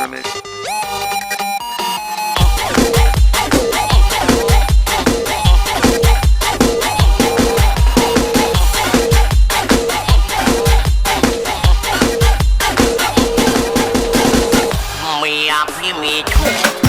the mix. Me up, me too.